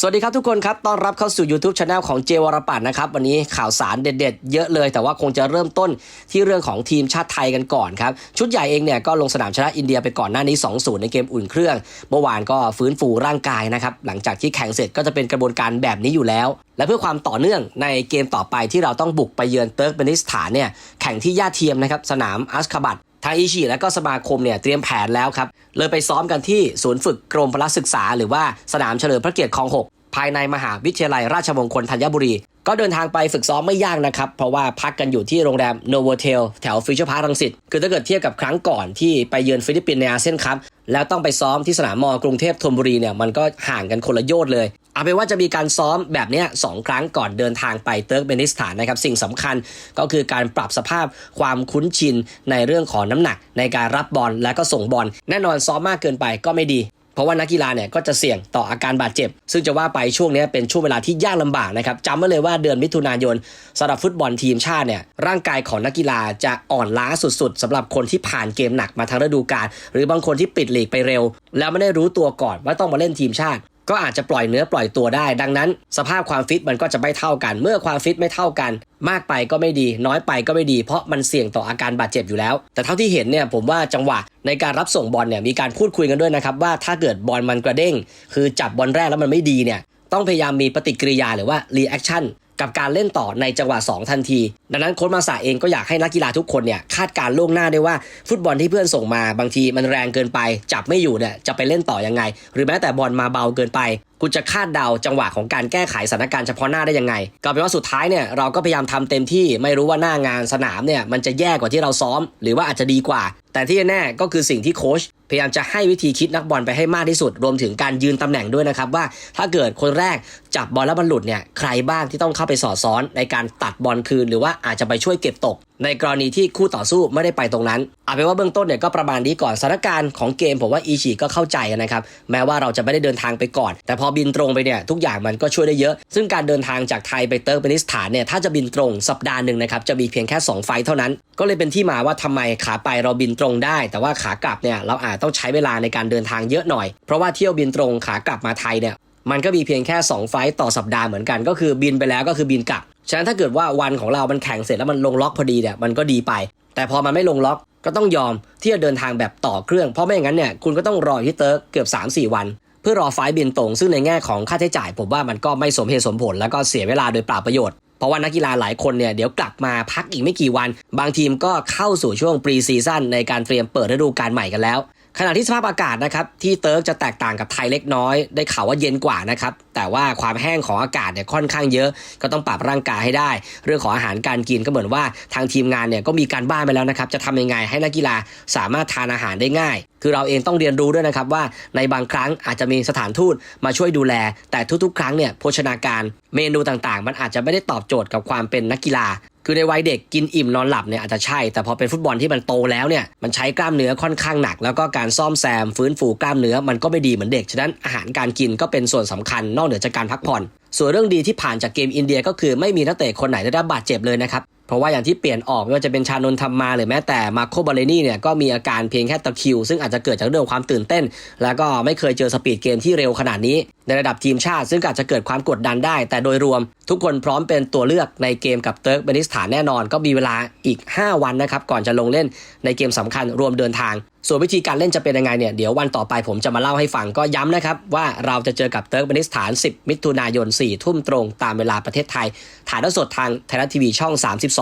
สวัสดีครับทุกคนครับ ต้อนรับเข้าสู่ YouTube c h anel ของเจวรปัตนนะครับ วันนี้ข่าวสารเด็ดๆ เยอะเลย แต่ว่าคงจะเริ่มต้นที่เรื่องของทีมชาติไทยกันก่อนครับ ชุดใหญ่เองเนี่ยก็ลงสนามชนะอินเดียไปก่อนหน้านี้ 2-0 ในเกมอุ่นเครื่อง เมื่อวานก็ฟื้นฟูร่างกายนะครับ หลังจากที่แข่งเสร็จก็จะเป็นกระบวนการแบบนี้อยู่แล้ว และเพื่อความต่อเนื่องในเกมต่อไปที่เราต้องบุกไปเยือนเติร์กเมนิสถานเนี่ยแข่งที่ย่าเทียมนะครับสนามอัสคาบัต ทางอิชิและก็สมาคมเนี่ยเตรียมแผนแล้วครับเลยไปซ้อมกันที่ศูนย์ฝึกกรมพละศึกษา หรือว่าสนามเฉลิมพระเกียรติคลอง 6 ภายในมหาวิทยาลัยราชมงคลธัญบุรี ก็เดินทางไปฝึกซ้อมไม่ยากนะครับ เพราะว่าพักกันอยู่ที่โรงแรมโนโวเทลแถวฟิวเจอร์พาร์ครังสิตคือถ้าเกิดเทียบกับครั้งก่อนที่ไปเยือนฟิลิปปินส์ในอาเซียนคัพแล้วต้องไปซ้อมที่สนามมอกรุงเทพธนบุรีเนี่ยมันก็ห่างกันคนละโยชน์เลย เอาเป็นว่าจะมีการซ้อมแบบนี้สองครั้งก่อนเดินทางไปเติร์กเมนิสถานนะครับสิ่งสำคัญก็คือการปรับสภาพความคุ้นชินในเรื่องของน้ำหนักในการรับบอลและก็ส่งบอลแน่นอนซ้อมมากเกินไปก็ไม่ดีเพราะว่านักกีฬาเนี่ยก็จะเสี่ยงต่ออาการบาดเจ็บ ซึ่งจะว่าไปช่วงนี้เป็นช่วงเวลาที่ยากลำบากนะครับจำไว้เลยว่าเดือนมิถุนายนสำหรับฟุตบอลทีมชาติเนี่ยร่างกายของนักกีฬาจะอ่อนล้าสุดๆสำหรับคนที่ผ่านเกมหนักมาทั้งฤดูกาลหรือบางคนที่ปิดลีกไปเร็ว แล้วไม่ได้รู้ตัวก่อนว่าต้องมาเล่นทีมชาติ ก็อาจจะปล่อยเนื้อปล่อยตัวได้ ดังนั้น สภาพความฟิตมันก็จะไม่เท่ากัน เมื่อความฟิตไม่เท่ากัน มากไปก็ไม่ดี น้อยไปก็ไม่ดี เพราะมันเสี่ยงต่ออาการบาดเจ็บอยู่แล้ว แต่เท่าที่เห็นเนี่ยผมว่าจังหวะในการรับส่งบอลเนี่ยมีการพูดคุยกันด้วยนะครับว่าถ้าเกิดบอลมันกระเด้ง คือจับบอลแรกแล้วมันไม่ดีเนี่ยต้องพยายามมีปฏิกิริยาหรือว่ารีแอคชั่น กับการเล่นต่อในจังหวะ 2 ทันที ดังนั้นโค้ชมาสาเองก็อยากให้นักกีฬาทุกคนเนี่ยคาดการล่วงหน้าได้ว่าฟุตบอลที่เพื่อนส่งมาบางทีมันแรงเกินไป จับไม่อยู่เนี่ยจะไปเล่นต่อยังไง หรือแม้แต่บอลมาเบาเกินไปคุณจะคาดเดาจังหวะของการแก้ไขสถานการณ์เฉพาะหน้าได้ยังไงก็เป็นว่าสุดท้ายเนี่ยเราก็พยายามทำเต็มที่ไม่รู้ว่าหน้างานสนามเนี่ยมันจะแย่กว่าที่เราซ้อม หรือว่าอาจจะดีกว่า แต่ที่แน่ก็คือสิ่งที่โค้ชพยายามจะให้วิธีคิดนักบอลไปให้มากที่สุด รวมถึงการยืนตำแหน่งด้วยนะครับ ว่าถ้าเกิดคนแรกจับบอลแล้วมันหลุดเนี่ยใครบ้างที่ต้องเข้าไปสอดซ้อนในการตัดบอลคืน หรือว่าอาจจะไปช่วยเก็บตก ในกรณีที่คู่ต่อสู้ไม่ได้ไปตรงนั้นเอาเป็นว่าเบื้องต้นเนี่ยก็ประมาณนี้ก่อนสถานการณ์ของเกมผมว่าอีชีก็เข้าใจนะครับแม้ว่าเราจะไม่ได้เดินทางไปก่อน แต่พอบินตรงไปเนี่ยทุกอย่างมันก็ช่วยได้เยอะ ซึ่งการเดินทางจากไทยไปเติร์กเมนิสถานเนี่ยถ้าจะบินตรงสัปดาห์หนึ่งนะครับจะมีเพียงแค่ 2 ไฟเท่านั้น ก็เลยเป็นที่มาว่าทำไมขาไปเราบินตรงได้ แต่ว่าขากลับเนี่ยเราอาจต้องใช้เวลาในการเดินทางเยอะหน่อย เพราะว่าเที่ยวบินตรงขากลับมาไทยเนี่ยมันก็มีเพียงแค่ 2 ไฟล์ต่อสัปดาห์เหมือนกัน ก็คือบินไปแล้วก็คือบินกลับ ฉะนั้นถ้าเกิดว่าวันของเรา มันแข่งเสร็จแล้วมันลงล็อกพอดีเนี่ยมันก็ดีไป แต่พอมันไม่ลงล็อกก็ต้องยอมที่จะเดินทางแบบต่อเครื่อง เพราะไม่อย่างนั้นเนี่ยคุณก็ต้องรอที่เติร์กเกือบ 3-4 วัน เพื่อรอไฟล์บินตรง ซึ่งในแง่ของค่าใช้จ่าย ผมว่ามันก็ไม่สมเหตุสมผล แล้วก็เสียเวลาโดยเปล่าประโยชน์ เพราะว่านักกีฬาหลายคนเนี่ยเดี๋ยวกลับมาพักอีกไม่กี่วัน บางทีมก็เข้าสู่ช่วงปรีซีซั่นในการเตรียมเปิดฤดูกาลใหม่กันแล้ว ขณะที่สภาพอากาศนะครับที่เติร์กจะแตกต่างกับไทยเล็กน้อย ได้ข่าวว่าเย็นกว่านะครับแต่ว่าความแห้งของอากาศเนี่ยค่อนข้างเยอะ ก็ต้องปรับร่างกายให้ได้ เรื่องของอาหารการกินก็เหมือนว่าทางทีมงานเนี่ยก็มีการบ้านไปแล้วนะครับจะทำยังไงให้นักกีฬาสามารถทานอาหารได้ง่าย คือเราเองต้องเรียนรู้ด้วยนะครับว่าในบางครั้งอาจจะมีสถานทูตมาช่วยดูแล แต่ทุกๆ ครั้งเนี่ยโภชนาการเมนูต่างๆ มันอาจจะไม่ได้ตอบโจทย์กับความเป็นนักกีฬา คือในวัยเด็กกินอิ่มนอนหลับเนี่ยอาจจะใช่ แต่พอเป็นฟุตบอลที่มันโตแล้วเนี่ยมันใช้กล้ามเนื้อค่อนข้างหนัก แล้วก็การซ่อมแซมฟื้นฟูกล้ามเนื้อมันก็ไม่ดีเหมือนเด็ก ฉะนั้นอาหารการกินก็เป็นส่วนสำคัญนอกเหนือจากการพักผ่อนส่วนเรื่องดีที่ผ่านจากเกมอินเดียก็คือไม่มีนักเตะคนไหนได้รับบาดเจ็บเลยนะครับ เพราะว่าอย่างที่เปลี่ยนออกไม่ว่าจะเป็นชานนท์ทำมาหรือแม้แต่มาโคบาเลนี่เนี่ยก็มีอาการเพียงแค่ตะคิว ซึ่งอาจจะเกิดจากเรื่องความตื่นเต้น แล้วก็ไม่เคยเจอสปีดเกมที่เร็วขนาดนี้ ในระดับทีมชาติ ซึ่งอาจจะเกิดความกดดันได้ แต่โดยรวม ทุกคนพร้อมเป็นตัวเลือกในเกมกับเติร์กเบนิสถานแน่นอน ก็มีเวลาอีก 5 วันนะครับก่อนจะลงเล่นในเกมสำคัญรวมเดินทางส่วนวิธีการเล่นจะเป็นยังไงเนี่ยเดี๋ยววันต่อไปผมจะมาเล่าให้ฟังก็ย้ำนะครับ ว่าเราจะเจอกับเติร์กเบนิสถาน 10 มิถุนายน 4 ทุ่มตรงตามเวลาประเทศไทย ถ่ายทอดสดทางไทยรัฐทีวีช่อง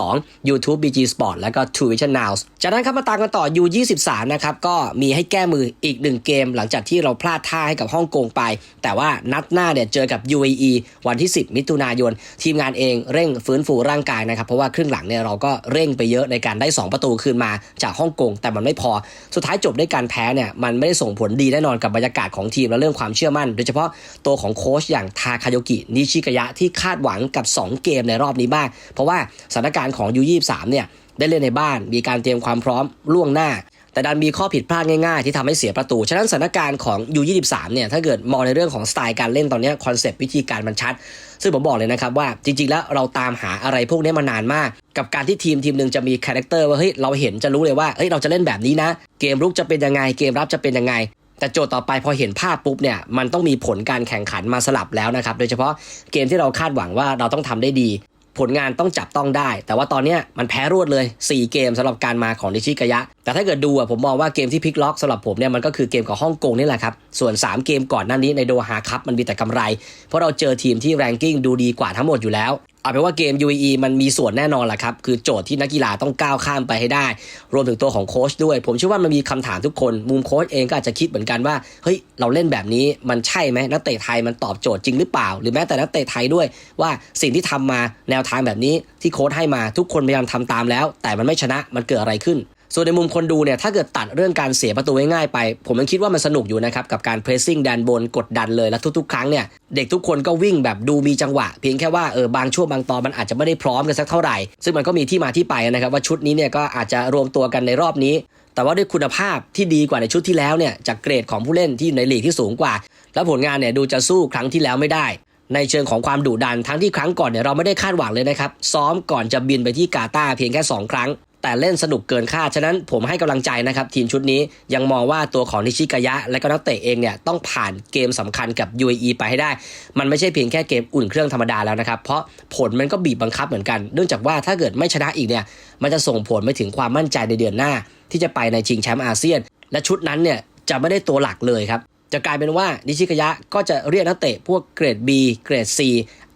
32 YouTube BG Sport แล้วก็ True Vision Now จากนั้นครับมาตามกันต่อ U23 นะครับ ก็มีให้แก้มืออีกหนึ่งเกม หลังจากที่เราพลาดท่าให้กับฮ่องกงไป แต่ว่านัดหน้าเนี่ยเจอกับ UAE วันที่ 10 มิถุนายน ทีมงานเองเร่งฟื้นฟูร่างกายนะครับเพราะว่าครึ่งหลังเนี่ยเราก็เร่งไปเยอะในการได้ 2 ประตูคืนมาจากฮ่องกงแต่มันไม่พอสุดท้ายจบด้วยการแพ้เนี่ยมันไม่ได้ส่งผลดีแน่นอนกับบรรยากาศของทีมและเรื่องความเชื่อมั่น โดยเฉพาะตัวของโค้ชอย่างทาคาโยกินิชิกะยะที่คาดหวังกับ 2 เกมในรอบนี้บ้างเพราะว่าสถานการณ์ของ U23 เนี่ยได้เล่นในบ้าน มีการเตรียมความพร้อมล่วงหน้า แต่ดันมีข้อผิดพลาดง่ายๆ ที่ทำให้เสียประตู ฉะนั้นสถานการณ์ของ U23 เนี่ยถ้าเกิดมองในเรื่องของสไตล์การเล่นตอนนี้คอนเซปต์วิธีการมันชัด ซึ่งผมบอกเลยนะครับว่าจริงๆ แล้วเราตามหาอะไรพวกนี้มานานมาก กับการที่ทีมทีมหนึ่งจะมีคาแรคเตอร์ว่าเฮ้ยเราเห็นจะรู้เลยว่าเฮ้ยเราจะเล่นแบบนี้นะ เกมรุกจะเป็นยังไงเกมรับจะเป็นยังไงแต่โจทย์ต่อไปพอเห็นภาพปุ๊บเนี่ยมันต้องมีผลการแข่งขันมาสลับแล้วนะครับ โดยเฉพาะเกมที่เราคาดหวังว่าเราต้องทำได้ดี ผลงานต้องจับต้องได้ แต่ว่าตอนนี้มันแพ้รวดเลย 4 เกมสำหรับการมาของนิชิกายะ แต่ถ้าเกิดดูอะผมมองว่าเกมที่พลิกล็อกสำหรับผมเนี่ยมันก็คือเกมกับฮ่องกงนี่แหละครับ ส่วน 3 เกมก่อนหน้านี้ในโดฮาคัพมันมีแต่กำไร เพราะเราเจอทีมที่แรงกิ้งดูดีกว่าทั้งหมดอยู่แล้ว เอาเป็นว่าเกม UAE มันมีส่วนแน่นอนแหละครับ คือโจทย์ที่นักกีฬาต้องก้าวข้ามไปให้ได้ รวมถึงตัวของโค้ชด้วย ผมเชื่อว่ามันมีคำถามทุกคน มุมโค้ชเองก็อาจจะคิดเหมือนกันว่า เฮ้ย เราเล่นแบบนี้มันใช่ไหมนักเตะไทยมันตอบโจทย์จริงหรือเปล่า หรือแม้แต่นักเตะไทยด้วย ว่าสิ่งที่ทำมาแนวทางแบบนี้ที่โค้ชให้มาทุกคนพยายามทำตามแล้ว แต่มันไม่ชนะมันเกิดอะไรขึ้น ส่วนในมุมคนดูเนี่ยถ้าเกิดตัดเรื่องการเสียประตูง่ายๆไป ผมยังคิดว่ามันสนุกอยู่นะครับ กับการเพรสซิ่งแดนบนกดดันเลย และทุกๆ ครั้งเนี่ย เด็กทุกคนก็วิ่งแบบดูมีจังหวะ เพียงแค่ว่าเออบางช่วงบางตอนมันอาจจะไม่ได้พร้อมกันสักเท่าไหร่ ซึ่งมันก็มีที่มาที่ไปนะครับว่าชุดนี้เนี่ยก็อาจจะรวมตัวกันในรอบนี้ แต่ว่าด้วยคุณภาพที่ดีกว่าในชุดที่แล้วเนี่ยจากเกรดของผู้เล่นที่อยู่ในลีกที่สูงกว่า แล้วผลงานเนี่ยดูจะสู้ครั้งที่แล้วไม่ได้ในเชิงของความดุดันทั้งที่ครั้งก่อนเนี่ยเราไม่ได้คาดหวังเลยนะครับ ซ้อมก่อนจะบินไปที่กาตาเพียงแค่ 2 ครั้ง แต่เล่นสนุกเกินคาด ฉะนั้นผมให้กำลังใจนะครับ ทีมชุดนี้ยังมองว่าตัวของนิชิกายะ และก็นักเตะเองเนี่ยต้องผ่านเกมสำคัญกับ UAE ไปให้ได้ มันไม่ใช่เพียงแค่เกมอุ่นเครื่องธรรมดาแล้วนะครับ เพราะผลมันก็บีบบังคับเหมือนกัน เนื่องจากว่าถ้าเกิดไม่ชนะอีกเนี่ยมันจะส่งผลไปถึงความมั่นใจในเดือนหน้า ที่จะไปในชิงแชมป์อาเซียน และชุดนั้นเนี่ยจะไม่ได้ตัวหลักเลยครับจะกลายเป็นว่านิชิกายะก็จะเรียกนักเตะพวกเกรด B เกรด C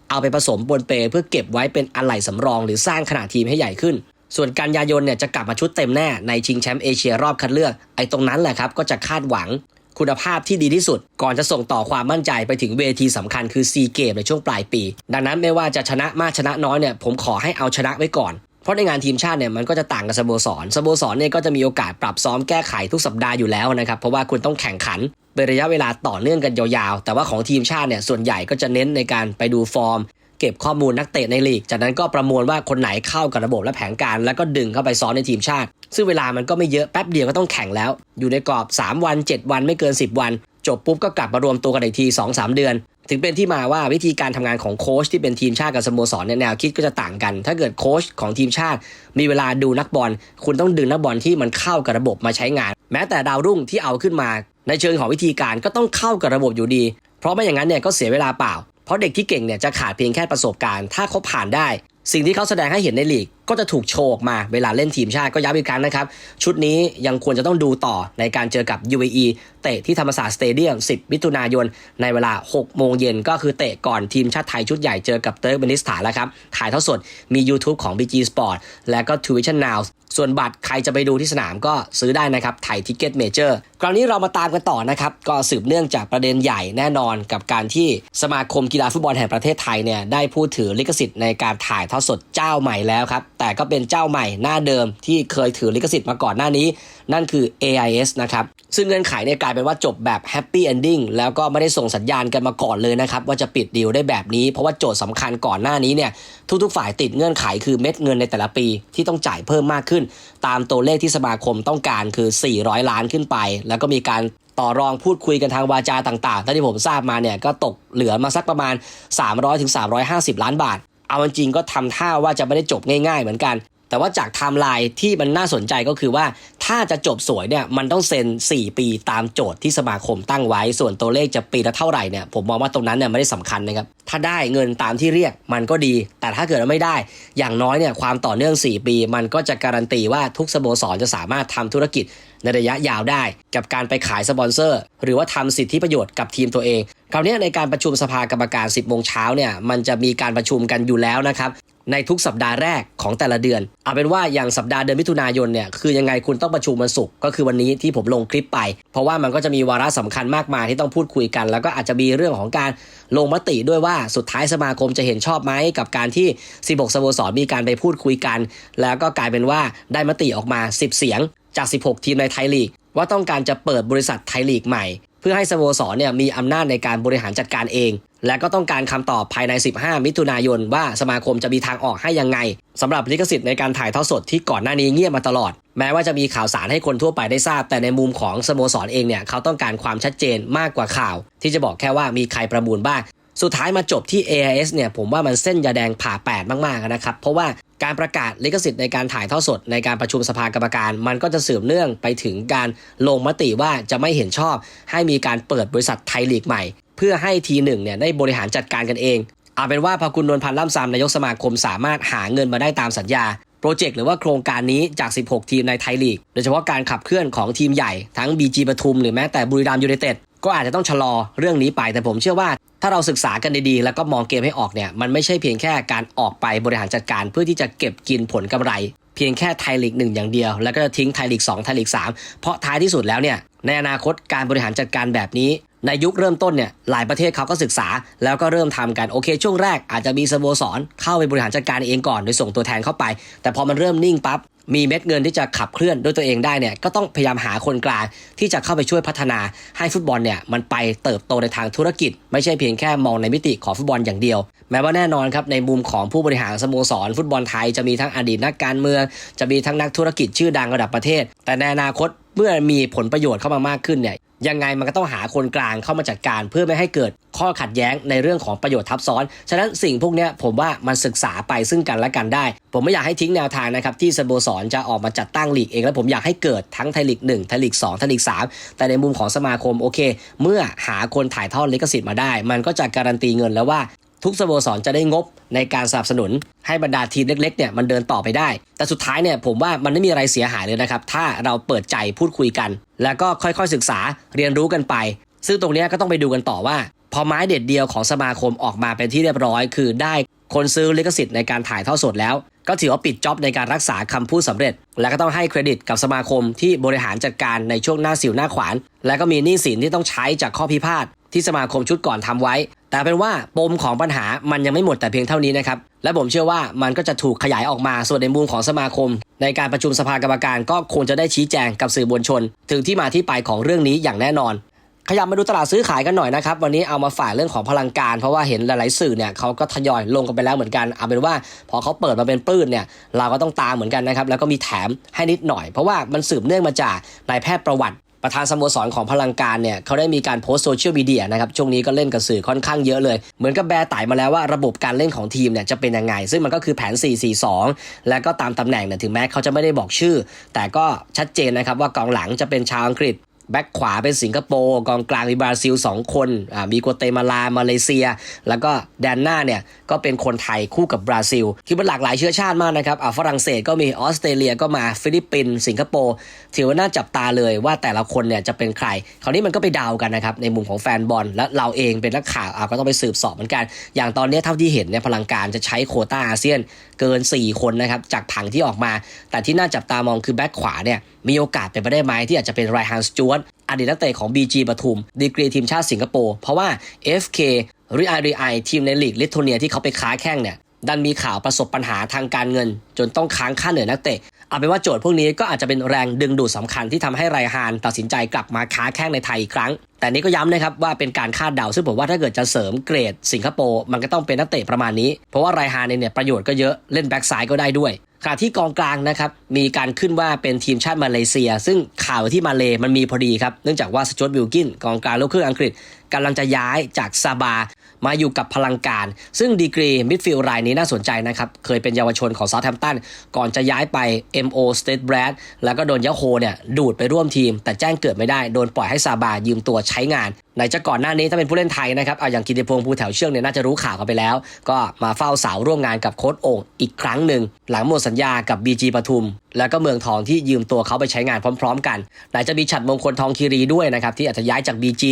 เอาไปผสมบนเปเพื่อเก็บไว้เป็นอะไหล่สำรอง หรือสร้างขนาดทีมให้ใหญ่ขึ้น ส่วนกันยายนเนี่ยจะกลับมาชุดเต็มแน่ในชิงแชมป์เอเชียรอบคัดเลือก ไอ้ตรงนั้นแหละครับก็จะคาดหวังคุณภาพที่ดีที่สุด ก่อนจะส่งต่อความมั่นใจไปถึงเวทีสำคัญคือซีเกมในช่วงปลายปี ดังนั้นไม่ว่าจะชนะมากชนะน้อยเนี่ยผมขอให้เอาชนะไว้ก่อน เพราะในงานทีมชาติเนี่ยมันก็จะต่างกับสโมสรสโมสรเนี่ยก็จะมีโอกาสปรับซ้อมแก้ไขทุกสัปดาห์อยู่แล้วนะครับเพราะว่าคุณต้องแข่งขันเป็นระยะเวลาต่อเนื่องกันยาวๆ แต่ว่าของทีมชาติเนี่ยส่วนใหญ่ก็จะเน้นในการไปดูฟอร์ม เก็บข้อมูลนักเตะในลีก จากนั้นก็ประมวลว่าคนไหนเข้ากับระบบและแผนการ แล้วก็ดึงเข้าไปซ้อมในทีมชาติ ซึ่งเวลามันก็ไม่เยอะแป๊บเดียวก็ต้องแข่งแล้ว อยู่ในกรอบ 3 วัน 7 วันไม่เกิน 10 วัน จบปุ๊บก็กลับมารวมตัวกันอีกที 2-3 เดือน ถึงเป็นที่มาว่าวิธีการทำงานของโค้ชที่เป็นทีมชาติกับสโมสรเนี่ยแนวคิดก็จะต่างกัน ถ้าเกิดโค้ชของทีมชาติ มีเวลาดูนักบอล คุณต้องดึงนักบอลที่มันเข้ากับระบบมาใช้งาน แม้แต่ดาวรุ่งที่เอาขึ้นมา ในเชิงของวิธีการก็ต้องเข้ากับระบบอยู่ดี เพราะไม่อย่างนั้นเนี่ยก็เสียเวลาเปล่า ราะเด็กที่เก่งเนี่ยจะขาดเพียงแค่ประสบการณ์ ถ้าเขาผ่านได้ สิ่งที่เขาแสดงให้เห็นในลีก ก็จะถูกโชว์ออกมาเวลาเล่นทีมชาติก็ย้ำอีกครั้งนะครับ ชุดนี้ยังควรจะต้องดูต่อในการเจอกับ UAE เตะที่ธรรมศาสตร์สเตเดียม 10 มิถุนายน ในเวลา 6 โมงเย็นก็คือเตะก่อนทีมชาติไทยชุดใหญ่เจอกับเติร์กเมนิสถานแล้วครับถ่ายเทอดสดมี YouTube ของ BG Sport และก็ Tuition Now ส่วนบัตรใครจะไปดูที่สนามก็ซื้อได้นะครับไทยทิกเก็ตเมเจอร์คราวนี้เรามาตามกันต่อนะครับก็สืบเนื่องจากประเด็นใหญ่แน่นอนกับการที่สมาคมกีฬาฟุตบอลแห่งประเทศไทยเนี่ยได้พูดถือลิขสิทธิ์ในการถ่ายทอดสดเจ้าใหม่แล้วครับแต่ก็เป็นเจ้าใหม่หน้าเดิมที่เคยถือลิขสิทธิ์มาก่อนหน้านี้ นั่นคือ AIS นะครับ ซึ่งเงื่อนไขเนี่ยกลายเป็นว่าจบแบบแฮปปี้เอนดิ้งแล้วก็ไม่ได้ส่งสัญญาณกันมาก่อนเลยนะครับ ว่าจะปิดดีลได้แบบนี้ เพราะว่าโจทย์สำคัญก่อนหน้านี้เนี่ยทุกๆฝ่ายติดเงื่อนไขคือเม็ดเงินในแต่ละปีที่ต้องจ่ายเพิ่มมากขึ้น ตามตัวเลขที่สมาคมต้องการคือ 400 ล้านขึ้นไป แล้วก็มีการต่อรองพูดคุยกันทางวาจาต่างๆเท่าที่ผมทราบมาเนี่ยก็ตกเหลือมาสักประมาณ 300ถึง350 ล้านบาท เอาจริงก็ทำท่าว่าจะไม่ได้จบง่าย ๆ เหมือนกัน แต่ว่าจากไทม์ไลน์ที่มันน่าสนใจก็คือว่าถ้าจะจบสวยเนี่ยมันต้องเซ็น 4 ปีตามโจทย์ที่สมาคมตั้งไว้ ส่วนตัวเลขจะปีละเท่าไหร่เนี่ยผมมองว่าตรงนั้นเนี่ยไม่ได้สำคัญนะครับ ถ้าได้เงินตามที่เรียกมันก็ดี แต่ถ้าเกิดไม่ได้ อย่างน้อยเนี่ยความต่อเนื่อง 4 ปี มันก็จะการันตีว่าทุกสโมสรจะสามารถทำธุรกิจในระยะยาวได้ กับการไปขายสปอนเซอร์ หรือว่าทำสิทธิประโยชน์กับทีมตัวเองคราวนี้ในการประชุมสภากรรมการ 10โมงเช้าเนี่ยมันจะมีการประชุมกันอยู่แล้วนะครับ ในทุกสัปดาห์แรกของแต่ละเดือน เอาเป็นว่าอย่างสัปดาห์เดือนมิถุนายนเนี่ยคือยังไงคุณต้องประชุมวันศุกร์ก็คือวันนี้ที่ผมลงคลิปไป เพราะว่ามันก็จะมีวาระสำคัญมากมายที่ต้องพูดคุยกัน แล้วก็อาจจะมีเรื่องของการลงมติด้วยว่าสุดท้ายสมาคมจะเห็นชอบไหมกับการที่ 16 สโมสรมีการไปพูดคุยกัน แล้วก็กลายเป็นว่าได้มติออกมา 10 เสียงจาก 16 ทีมในไทยลีกว่าต้องการจะเปิดบริษัทไทยลีกใหม่ เพื่อให้สโมสรเนี่ยมีอำนาจในการบริหารจัดการเอง และก็ต้องการคำตอบภายใน 15 มิถุนายน ว่าสมาคมจะมีทางออกให้ยังไงสำหรับลิขสิทธิ์ในการถ่ายทอดสดที่ก่อนหน้านี้เงียบมาตลอด แม้ว่าจะมีข่าวสารให้คนทั่วไปได้ทราบ แต่ในมุมของสโมสรเองเนี่ยเขาต้องการความชัดเจนมากกว่าข่าว ที่จะบอกแค่ว่ามีใครประมูลบ้าง สุดท้ายมาจบที่ AIS เนี่ยผมว่ามันเส้นยาแดงผ่าแปดมากๆนะครับ เพราะว่าการประกาศลิขสิทธิ์ในการถ่ายทอดสดในการประชุมสภากรรมการ มันก็จะสืบเนื่องไปถึงการลงมติว่าจะไม่เห็นชอบ ให้มีการเปิดบริษัทไทยลีกใหม่ เพื่อให้ทีหนึ่งเนี่ยได้บริหารจัดการกันเอง เอาเป็นว่าพอคุณนวลพันธ์ล่ำซำนายกสมาคมสามารถหาเงินมาได้ตามสัญญาโปรเจกต์หรือว่าโครงการนี้จาก 16 ทีมในไทยลีก โดยเฉพาะการขับเคลื่อนของทีมใหญ่ทั้ง BG ปทุมหรือแม้แต่บุรีรัมย์ยูไนเต็ด ก็อาจจะต้องชะลอเรื่องนี้ไป แต่ผมเชื่อว่าถ้าเราศึกษากันดีๆ แล้วก็มองเกมให้ออกเนี่ยมันไม่ใช่เพียงแค่การออกไปบริหารจัดการ เพื่อที่จะเก็บกินผลกำไรเพียงแค่ไทยลีกหนึ่งอย่างเดียว แล้วก็จะทิ้งไทยลีก2ไทยลีก3 เพราะท้ายที่สุดแล้วเนี่ยในอนาคตการบริหารจัดการแบบนี้ ในยุคเริ่มต้นเนี่ยหลายประเทศเขาก็ศึกษา แล้วก็เริ่มทำกันโอเค ช่วงแรกอาจจะมีสโมสรเข้าไปบริหารจัดการเองก่อนโดยส่งตัวแทนเข้าไป แต่พอมันเริ่มนิ่งปั๊บ มีเม็ดเงินที่จะขับเคลื่อนด้วยตัวเองได้เนี่ยก็ต้องพยายามหาคนกลางที่จะเข้าไปช่วยพัฒนาให้ฟุตบอลเนี่ยมันไปเติบโตในทางธุรกิจ ไม่ใช่เพียงแค่มองในมิติของฟุตบอลอย่างเดียว แม้ว่าแน่นอนครับในมุมของผู้บริหารสโมสร ฟุตบอลไทยจะมีทั้งอดีตนักการเมือง จะมีทั้งนักธุรกิจชื่อดังระดับประเทศ แต่ในอนาคตเมื่อมีผลประโยชน์เข้ามามากขึ้นเนี่ย ยังไงมันก็ต้องหาคนกลางเข้ามาจัดการเพื่อไม่ให้เกิดข้อขัดแย้งในเรื่องของประโยชน์ทับซ้อน ฉะนั้นสิ่งพวกนี้ผมว่ามันศึกษาไปซึ่งกันและกันได้ ผมไม่อยากให้ทิ้งแนวทางนะครับที่สโมสรจะออกมาจัดตั้งลีกเองแล้วผมอยากให้เกิดทั้งไทยลีก1ไทยลีก2ไทยลีก3 แต่ในมุมของสมาคมโอเค เมื่อหาคนถ่ายทอดลิขสิทธิ์มาได้ มันก็จะการันตีเงินแล้วว่า ทุกสโมสรจะได้งบในการสนับสนุน ให้บรรดาทีมเล็กๆเนี่ยมันเดินต่อไปได้ แต่สุดท้ายเนี่ยผมว่ามันไม่มีอะไรเสียหายเลยนะครับ ถ้าเราเปิดใจพูดคุยกัน แล้วก็ค่อยๆศึกษาเรียนรู้กันไป ซึ่งตรงนี้ก็ต้องไปดูกันต่อว่า พอไม้เด็ดเดียวของสมาคมออกมาเป็นที่เรียบร้อย คือได้คนซื้อลิขสิทธิ์ในการถ่ายทอดสดแล้ว ก็ถือว่าปิดจ็อบในการรักษาคำพูดสำเร็จ และก็ต้องให้เครดิตกับสมาคมที่บริหารจัดการในช่วงหน้าสิวหน้าขวาน และก็มีหนี้สินที่ต้องใช้จากข้อพิพาทที่สมาคมชุดก่อนทำไว้ แต่เป็นว่าปมของปัญหามันยังไม่หมดแต่เพียงเท่านี้นะครับ และผมเชื่อว่ามันก็จะถูกขยายออกมาส่วนในมุมของสมาคม ในการประชุมสภากรรมการก็คงจะได้ชี้แจงกับสื่อมวลชน ถึงที่มาที่ไปของเรื่องนี้อย่างแน่นอน ขยับมาดูตลาดซื้อขายกันหน่อยนะครับ วันนี้เอามาฝ่ายเรื่องของพลังการ เพราะว่าเห็นหลายๆสื่อเนี่ยเขาก็ทยอยลงกันไปแล้วเหมือนกันเอาเป็นว่าพอเขาเปิดมาเป็นปื้นเนี่ยเราก็ต้องตามเหมือนกันนะครับแล้วก็มีแถมให้นิดหน่อย เพราะว่ามันสืบเนื่องมาจากนายแพทย์ประวัติ ประธานสโมสรของพลังการเนี่ยเขาได้มีการโพสต์โซเชียลมีเดียนะครับช่วงนี้ก็เล่นกับสื่อค่อนข้างเยอะเลย เหมือนกับแบร์ไต่มาแล้วว่าระบบการเล่นของทีมเนี่ยจะเป็นยังไง ซึ่งมันก็คือแผน 4-4-2 และก็ตามตำแหน่งเนี่ยถึงแม้เขาจะไม่ได้บอกชื่อ แต่ก็ชัดเจนนะครับว่ากองหลังจะเป็นชาวอังกฤษ แบ็คขวาเป็นสิงคโปร์กองกลางมีบราซิล 2 คนมีกัวเตมาลา มาเลเซีย แล้วก็แดนหน้าเนี่ย ก็เป็นคนไทยคู่กับบราซิล คือเป็นหลากหลายเชื้อชาติมากนะครับอ่าฝรั่งเศสก็มีออสเตรเลียก็มาฟิลิปปินส์สิงคโปร์ถือว่าน่าจับตาเลยว่าแต่ละคนเนี่ยจะเป็นใคร คราวนี้มันก็ไปเดากันนะครับในมุมของแฟนบอลและเราเองเป็นนักข่าวาก็ต้องไปสืบสอบเหมือนกัน อย่างตอนนี้เท่าที่เห็นเนี่ยพลังการจะใช้โคต้าอาเซียนเกิน 4 คนนะครับจากผังที่ออกมา แต่ที่น่าจับตามองคือแบ็คขวาเนี่ยมีโอกาสเป็นไปได้ไหมที่อาจจะเป็นไรฮันสจวนอดีตนักเตะของ BG ปทุม ดีกรีทีมชาติสิงคโปร์เพราะว่า FK หรือ RI ทีมในลีกลิทัวเนียที่เขาไปค้าแข่งเนี่ยดันมีข่าวประสบปัญหาทางการเงิน จนต้องค้างค่าเหนื่อยนักเตะ เอาเป็นว่าโจทย์พวกนี้ก็อาจจะเป็นแรงดึงดูดสำคัญที่ทำให้ไรฮานตัดสินใจกลับมาค้าแข่งในไทยอีกครั้ง แต่นี้ก็ย้ำนะครับว่าเป็นการคาดเดาซึ่งผมว่าถ้าเกิดจะเสริมเกรดสิงคโปร์มันก็ต้องเป็นนักเตะประมาณนี้ เพราะว่าไรฮานเนี่ยประโยชน์ก็เยอะเล่นแบ็กซ้ายก็ได้ด้วยขณะที่กองกลางนะครับ มีการขึ้นว่าเป็นทีมชาติมาเลเซีย ซึ่งข่าวที่มาเลมันมีพอดีครับ เนื่องจากว่าสจอตวิลกินกองกลางลูกครึ่งอังกฤษกำลังจะย้ายจากซาบา มาอยู่กับพลังการ ซึ่งดีกรีมิดฟิลด์รายนี้น่าสนใจนะครับ เคยเป็นเยาวชนของซา u t แฮมตันก่อนจะย้ายไป MO State Brad แล้วก็โดนยะโฮเนี่ยดูดไปร่วมทีม แต่แจ้งเกิดไม่ได้โดนปล่อยให้ซาบายืมตัวใช้งานไหนจะก่อนหน้านี้ถ้าเป็นผู้เล่นไทยนะครับเอาอย่างกิติพงศ์ภูแถวเชือกเนี่ยน่าจะรู้ข่าวกันไปแล้ว ก็มาเฝ้าเสาร่วมงานกับโค้ชโอ่งอีกครั้งหนึ่ง หลังหมดสัญญากับ BG ปทุม แล้วก็เมืองทองที่ยืมตัวเขาไปใช้งานพร้อม ๆ กัน ไหนจะมีฉัดมงคลทองคีรีด้วยนะครับที่อาจจะย้ายจาก BG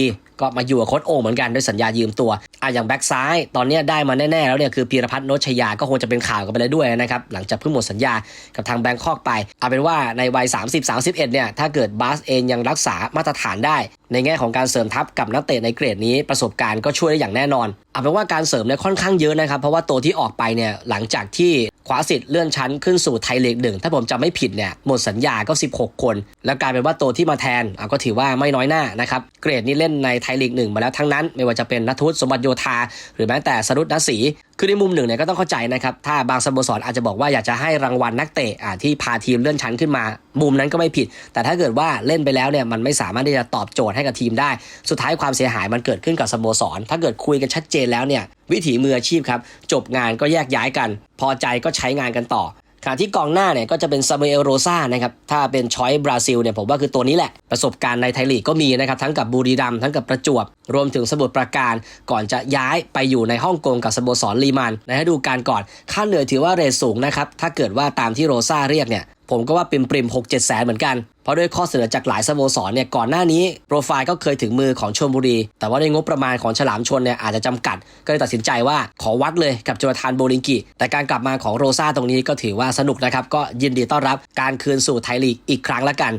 ก็มาอยู่กับโค้ชโอ่งเหมือนกันด้วยสัญญายืมตัวอะอย่างแบ็กซ้ายตอนนี้ได้มาแน่ๆแล้วเนี่ยคือพีรพัฒน์โนชยาก็คงจะเป็นข่าวกันไปเลยด้วยนะครับหลังจากเพิ่งหมดสัญญากับทางแบงคอกไปเอาเป็นว่าในวัย 30-31เนี่ยถ้าเกิดบาสเองยังรักษามาตรฐานได้ ในแง่ของการเสริมทัพกับนักเตะในเกรดนี้ประสบการณ์ก็ช่วยได้อย่างแน่นอนเอาเป็นว่าการเสริมเนี่ยค่อนข้างเยอะนะครับ เพราะว่าตัวที่ออกไปเนี่ยหลังจากที่คว้าสิทธิ์เลื่อนชั้นขึ้นสู่ไทยลีกหนึ่งถ้าผมจำไม่ผิดเนี่ยหมดสัญญาก็ 16 คน แล้วกลายเป็นว่าตัวที่มาแทนอะก็ถือว่าไม่น้อยหน้านะครับเกรดนี้เล่นในไทยลีกหนึ่งมาแล้วทั้งนั้น ไม่ว่าจะเป็นนัทวุฒิสมบัติโยธา หรือแม้แต่สรุตนศรี คือในมุมหนึ่งเนี่ยก็ต้องเข้าใจนะครับ ถ้าบางสโมสรอาจจะบอกว่าอยากจะให้รางวัลนักเตะที่พาทีมเลื่อนชั้นขึ้นมา มุมนั้นก็ไม่ผิด แต่ถ้าเกิดว่าเล่นไปแล้วเนี่ยมันไม่สามารถที่จะตอบโจทย์ให้กับทีมได้ สุดท้ายความเสียหายมันเกิดขึ้นกับสโมสร ถ้าเกิดคุยกันชัดเจนแล้วเนี่ยวิถีมืออาชีพครับจบงานก็แยกย้ายกัน พอใจก็ใช้งานกันต่อ ขณะที่กองหน้าเนี่ยก็จะเป็นซามูเอลโรซานะครับ ถ้าเป็นช้อยบราซิลเนี่ยผมว่าคือตัวนี้แหละ ประสบการณ์ในไทยลีกก็มีนะครับ ทั้งกับบุรีรัมย์ทั้งกับประจวบ รวมถึงสมุทรปราการ ก่อนจะย้ายไปอยู่ในฮ่องกงกับสโมสรลีมันในฤดูกาลก่อน ค่าเหนื่อยถือว่าเรทสูงนะครับ ถ้าเกิดว่าตามที่โรซาเรียกเนี่ย ผมก็ว่าปริมปริมหกเจ็ดแสนเหมือนกัน เพราะด้วยข้อเสนอจากหลายสโมสรเนี่ยก่อนหน้านี้โปรไฟล์ก็เคยถึงมือของชลบุรี แต่ว่าในงบประมาณของฉลามชนเนี่ยอาจจะจำกัด ก็เลยตัดสินใจว่าขอวัดเลยกับโจนาธานโบลิงกิ แต่การกลับมาของโรซาตรงนี้ก็ถือว่าสนุกนะครับก็ยินดีต้อนรับการคืนสู่ไทยลีกอีกครั้งละกัน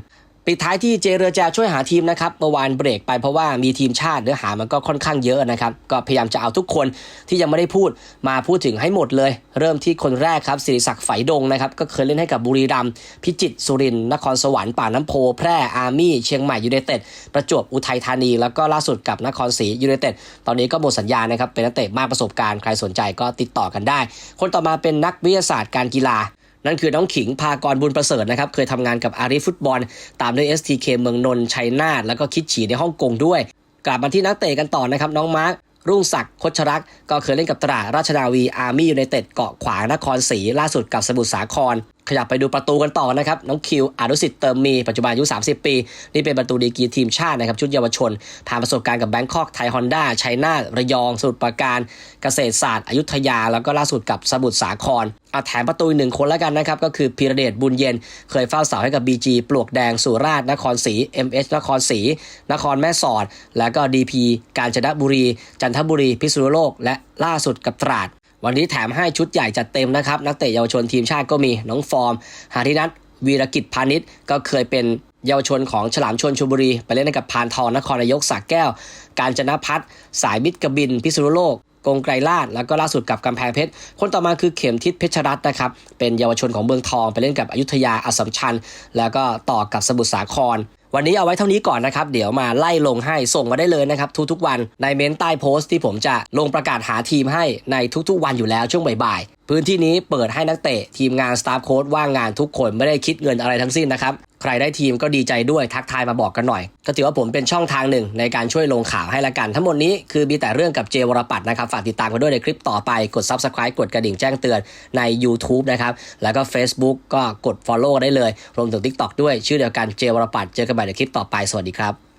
ปิดท้ายที่เจเรือแจช่วยหาทีมนะครับเมื่อวานเบรกไปเพราะว่ามีทีมชาติเนื้อหามันก็ค่อนข้างเยอะนะครับ ก็พยายามจะเอาทุกคนที่ยังไม่ได้พูดมาพูดถึงให้หมดเลย เริ่มที่คนแรกครับสิริศักดิ์ไฝดงนะครับก็เคยเล่นให้กับบุรีรัมย์พิจิตรสุรินทร์นครสวรรค์ป่าน้ำโพ แพร่อาร์มี่เชียงใหม่ยูไนเต็ดประจวบอุทัยธานี แล้วก็ล่าสุดกับนครศรียูไนเต็ดตอนนี้ก็หมดสัญญานะครับเป็นนักเตะมากประสบการณ์ใครสนใจก็ติดต่อกันได้ คนต่อมาเป็นนักวิทยาศาสตร์การกีฬา นั่นคือน้องขิงพากรบุญประเสริฐนะครับ เคยทำงานกับอารีฟุตบอล ตามด้วย STK เมืองนนท์ชัยนาทแล้วก็คิดฉีในฮ่องกงด้วย กลับมาที่นักเตะกันต่อนะครับน้องมาร์ครุ่งศักดิ์คชรัก ก็เคยเล่นกับตราดราชนาวีอาร์มี่ยูไนเต็ดเกาะขวางนครศรีล่าสุดกับสมุทรสาครขยับไปดูประตูกันต่อนะครับ น้องคิวอนุสิทธิ์เติมมี ปัจจุบันอายุ 30 ปี นี่เป็นประตูดีกีทีมชาตินะครับ ชุดเยาวชน ผ่านประสบการณ์กับแบงคอกไทยฮอนด้าชัยนาทระยอง สมุทรปราการเกษตรศาสตร์ อยุธยา แล้วก็ล่าสุดกับสมุทรสาครเอาแถมประตูหนึ่งคนแล้วกันนะครับ ก็คือพีระเดชบุญเย็น เคยเฝ้าเสาให้กับ BG ปลวกแดงสุราษฎร์นครศรี MH นครศรีนครแม่สอด แล้วก็ DP กาญจนบุรี จันทบุรี พิษณุโลก และล่าสุดกับตราด วันนี้แถมให้ชุดใหญ่จัดเต็มนะครับ นักเตะเยาวชนทีมชาติก็มีน้องฟอร์ม หารินัทวีรกิจพาณิชย์ก็เคยเป็นเยาวชนของฉลามชนชลบุรี ไปเล่นกับพานทองนครนายกสระแก้ว การจนพัฒน์สายมิตรกบิน พิษณุโลกกงไกรลาดแล้วก็ล่าสุดกับกำแพงเพชร คนต่อมาคือเข็มทิศเพชรรัตน์นะครับ เป็นเยาวชนของเมืองทองไปเล่นกับอยุธยาอสสัมชัญแล้วก็ต่อกับสมุทรสาคร วันนี้เอาไว้เท่านี้ก่อนนะครับ เดี๋ยวมาไล่ลงให้ส่งมาได้เลยนะครับ ทุกๆวันในเมนต์ใต้โพสต์ที่ผมจะลงประกาศหาทีมให้ในทุกๆวันอยู่แล้วช่วงบ่ายๆพื้นที่นี้เปิดให้นักเตะทีมงานสตาฟโค้ดว่างงานทุกคนไม่ได้คิดเงินอะไรทั้งสิ้นนะครับ ใครได้ทีมก็ดีใจด้วยทักทายมาบอกกันหน่อย ก็ถือว่าผมเป็นช่องทางหนึ่งในการช่วยลงข่าวให้ละกัน ทั้งหมดนี้คือมีแต่เรื่องกับเจวรปัตนะครับ ฝากติดตามกันด้วยในคลิปต่อไปกด Subscribe กดกระดิ่งแจ้งเตือนใน YouTube นะครับ แล้วก็ Facebook ก็กด Follow ได้เลย รวมถึง TikTok ด้วยชื่อเดียวกันเจวรปัตเจอกันใหม่ในคลิปต่อไปสวัสดีครับ